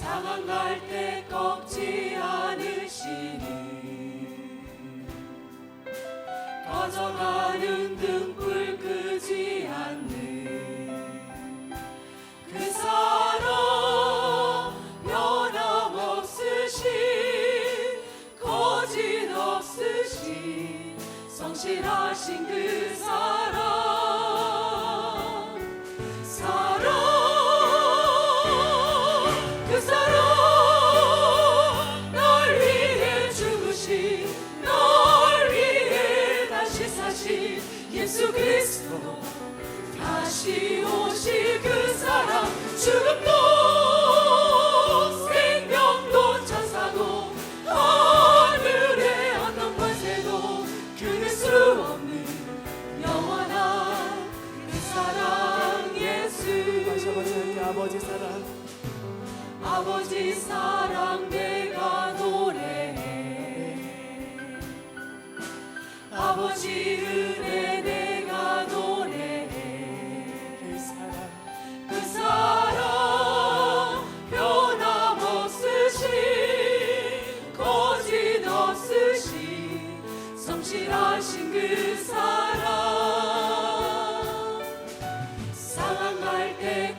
상한 갈때 꺾지 않으시니. 꺼져가는 등불 끄지 않는 그 사람 변함없으신 거짓없으신 성실하신 그 사람.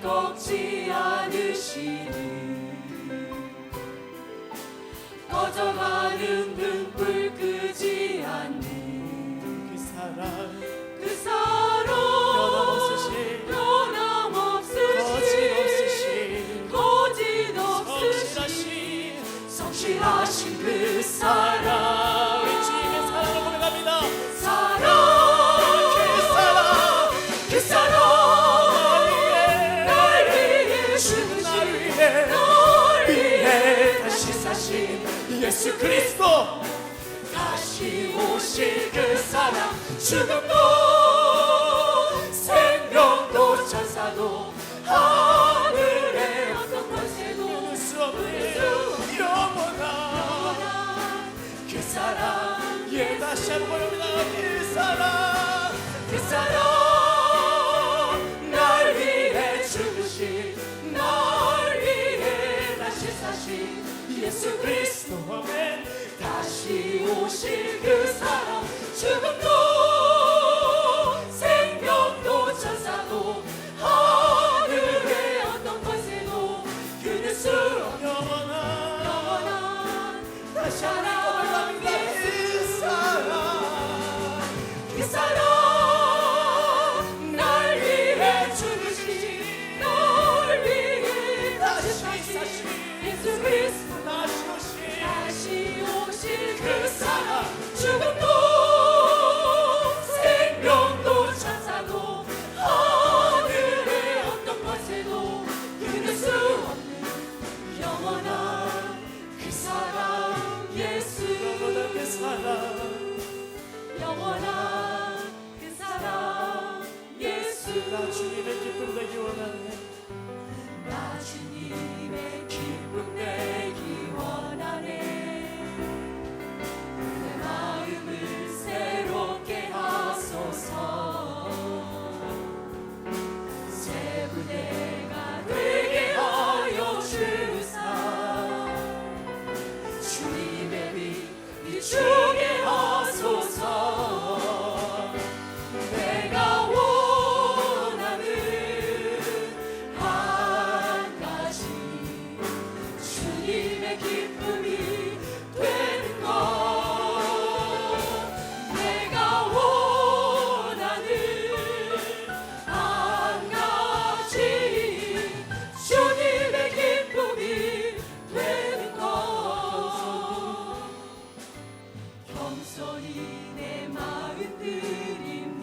꺾지 않으시니. 꺼져가는 죽음도 생명도 천사도 하늘의 어떤 것에도 믿을 수 없는 영원한 그 사랑. 예 다시 한번 부릅니다. 그 사랑. 그 사랑. que sarou. 겸손히 내 마음 들임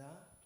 감사합니다.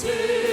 see.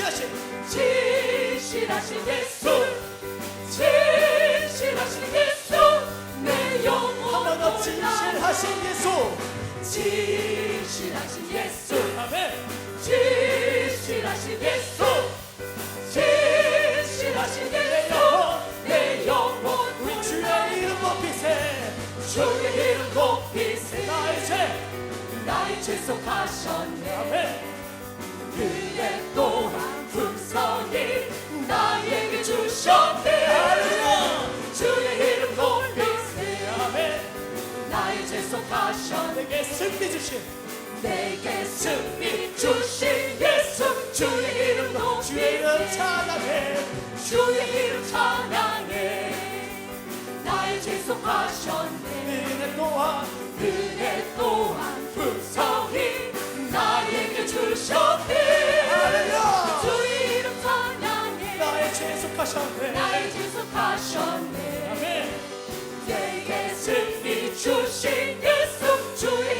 진실하신 진실하신 예수. 진실하신 예수. 내 영혼을 더 진실하신 예수. 진실하신 예수. 아멘. 진실하신 예수. 진실하신 예수. 주의 이름 높이세. 나의 죄 나의 죄 속하셔. 하셔 내게 승리 주신 내게 승리 주신 예수 주의 이름 높이 주의 이름 찬양해. 주의 이름 찬양해. 나의 지속하셨네. 은혜 또한 은혜 또한 풍성히 나에게 주셨네. 할렐루야. 주의 이름 찬양해. 나의 지속하셨네. 나의 지속하셨네. Hallelujah.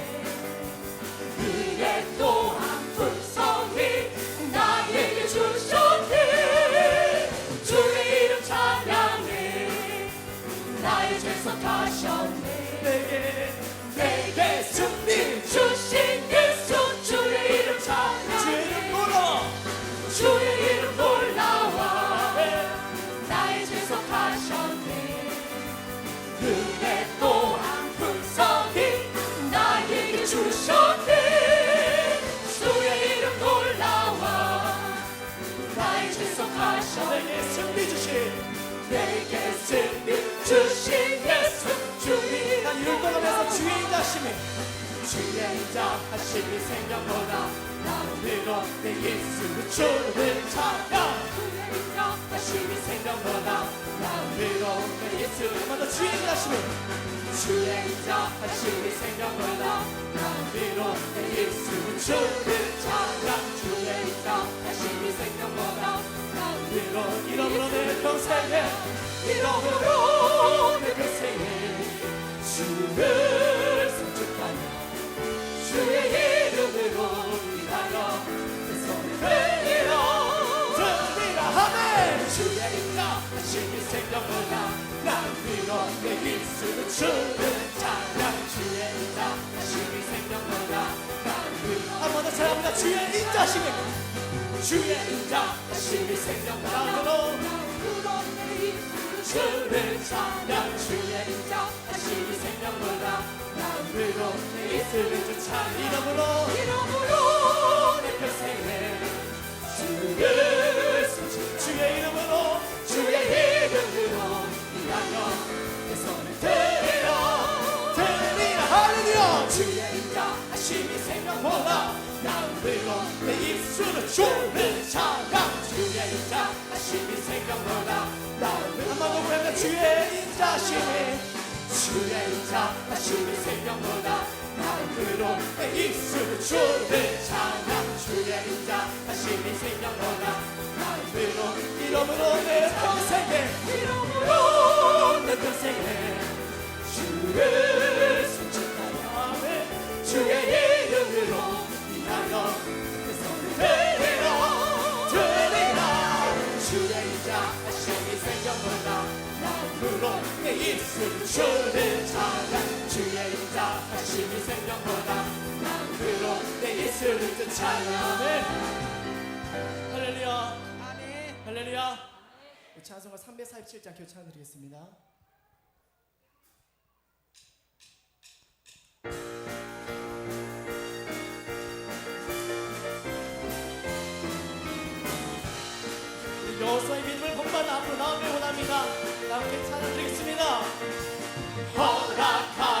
내게 승리 주신 내게 승리 주신 예수 주의 난 율동하면서 주의 인자심이 주의 인자 하심이 생명보다 나오늘로 내 예수 주를 찬양 주의 인자 하심이 생명보다 나오늘로 내 예수. 먼저 주의 인자심이 주의 인자 하심이 생명보다 나오늘로 내 예수 주를 찬양 주의 인자 하심이 생명보다 나오늘로 이러므로 내 평생에 이름으로 내 평생에 주를 송축하며 주의 이름으로 인하여 내 손을 들리라 승리라. 하멘. 주의 인자 하심이 생명보다 난 위로 내 입술을 주를 찬양. 주의 인자 하심이 생명보다 난번더 찬양합니다. 주의 인자심이 주의 인자 하심이 생명보다 나로. 주를 찬양 주의 인자 하심이 생명보다 나으로 주 찬양 이름으로. 이름으로 내 평생에 주를 숨쉬 주의 이름으로 주의 이름으로 인하여 내 손을 할렐루야 주의 인자 하심이 생명보다 나으로 내 입술을 주를 찬양 주의 인자 하심이 생명보다 나으로 한번 더 부르면 주의 인자심이. 주의 인자 하심이 생명보다 나으로 내 입술을 주를 찬양 주의 인자 하심이 생명보다 나으로 이름으로 내 평생에 이름으로 내 평생에 아멘 주의 이름으로 인하여 내 손을 들리라. 들리라 주의 인자 하심이 생명보다 나으로 내 입술 주를 찬양 주의 인자 하심이 생명보다 나으로 내 입술을 찬양 할렐루야. 할렐루야. 찬송가 347장 교찬 드리겠습니다 여호수아의 믿음을 본받아 앞으로 나오길 원합니다. 다 함께 찬양 드리겠습니다. 허락하